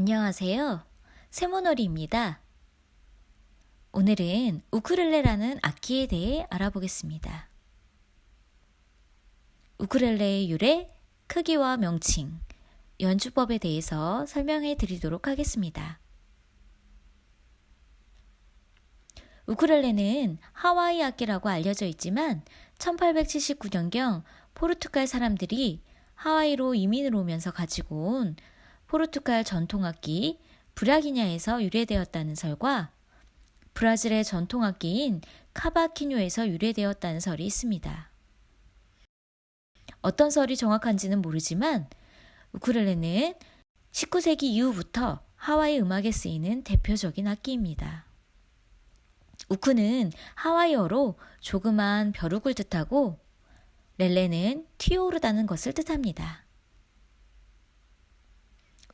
안녕하세요. 세모놀이입니다. 오늘은 우크렐레라는 악기에 대해 알아보겠습니다. 우크렐레의 유래, 크기와 명칭, 연주법에 대해서 설명해 드리도록 하겠습니다. 우크렐레는 하와이 악기라고 알려져 있지만 1879년경 포르투갈 사람들이 하와이로 이민을 오면서 가지고 온 포르투갈 전통악기 브라기냐에서 유래되었다는 설과 브라질의 전통악기인 카바키뇨에서 유래되었다는 설이 있습니다. 어떤 설이 정확한지는 모르지만 우크렐레는 19세기 이후부터 하와이 음악에 쓰이는 대표적인 악기입니다. 우크는 하와이어로 조그만 벼룩을 뜻하고 렐레는 튀어오르다는 것을 뜻합니다.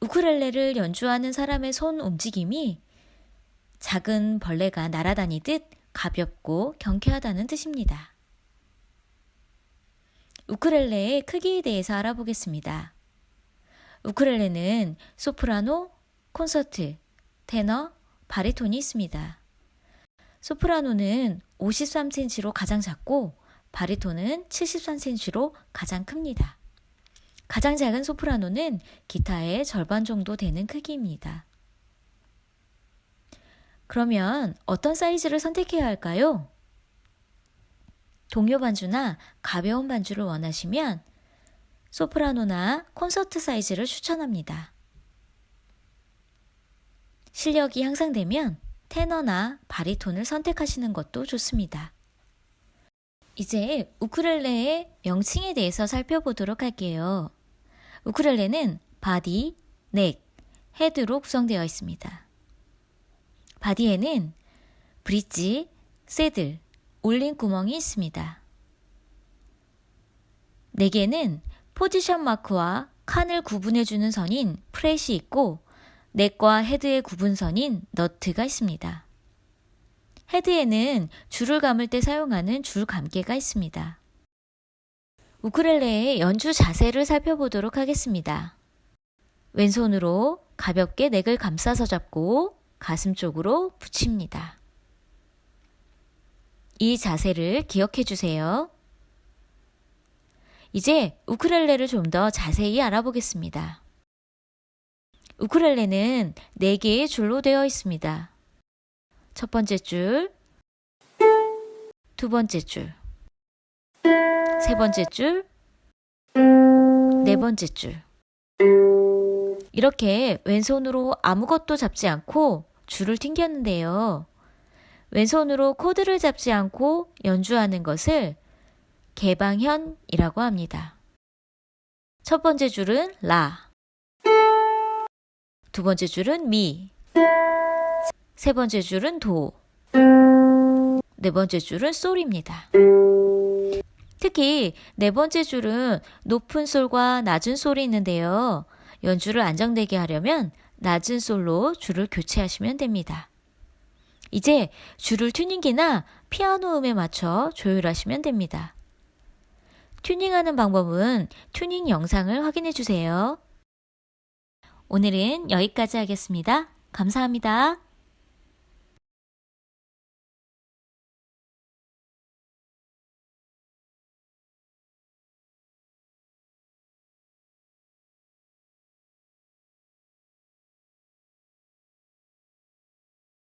우크렐레를 연주하는 사람의 손 움직임이 작은 벌레가 날아다니듯 가볍고 경쾌하다는 뜻입니다. 우크렐레의 크기에 대해서 알아보겠습니다. 우크렐레는 소프라노, 콘서트, 테너, 바리톤이 있습니다. 소프라노는 53cm로 가장 작고 바리톤은 73cm로 가장 큽니다. 가장 작은 소프라노는 기타의 절반 정도 되는 크기입니다. 그러면 어떤 사이즈를 선택해야 할까요? 동요 반주나 가벼운 반주를 원하시면 소프라노나 콘서트 사이즈를 추천합니다. 실력이 향상되면 테너나 바리톤을 선택하시는 것도 좋습니다. 이제 우크렐레의 명칭에 대해서 살펴보도록 할게요. 우크렐레는 바디, 넥, 헤드로 구성되어 있습니다. 바디에는 브릿지, 새들, 올린 구멍이 있습니다. 넥에는 포지션 마크와 칸을 구분해주는 선인 프렛이 있고 넥과 헤드의 구분선인 너트가 있습니다. 헤드에는 줄을 감을 때 사용하는 줄 감개가 있습니다. 우크렐레의 연주 자세를 살펴보도록 하겠습니다. 왼손으로 가볍게 넥을 감싸서 잡고 가슴 쪽으로 붙입니다. 이 자세를 기억해 주세요. 이제 우크렐레를 좀 더 자세히 알아보겠습니다. 우크렐레는 4개의 줄로 되어 있습니다. 첫 번째 줄, 두 번째 줄, 세 번째 줄, 네 번째 줄. 이렇게 왼손으로 아무것도 잡지 않고 줄을 튕겼는데요. 왼손으로 코드를 잡지 않고 연주하는 것을 개방현이라고 합니다. 첫 번째 줄은 라, 두 번째 줄은 미, 세 번째 줄은 도, 네 번째 줄은 솔입니다. 특히 네 번째 줄은 높은 솔과 낮은 솔이 있는데요. 연주를 안정되게 하려면 낮은 솔로 줄을 교체하시면 됩니다. 이제 줄을 튜닝기나 피아노 음에 맞춰 조율하시면 됩니다. 튜닝하는 방법은 튜닝 영상을 확인해 주세요. 오늘은 여기까지 하겠습니다. 감사합니다.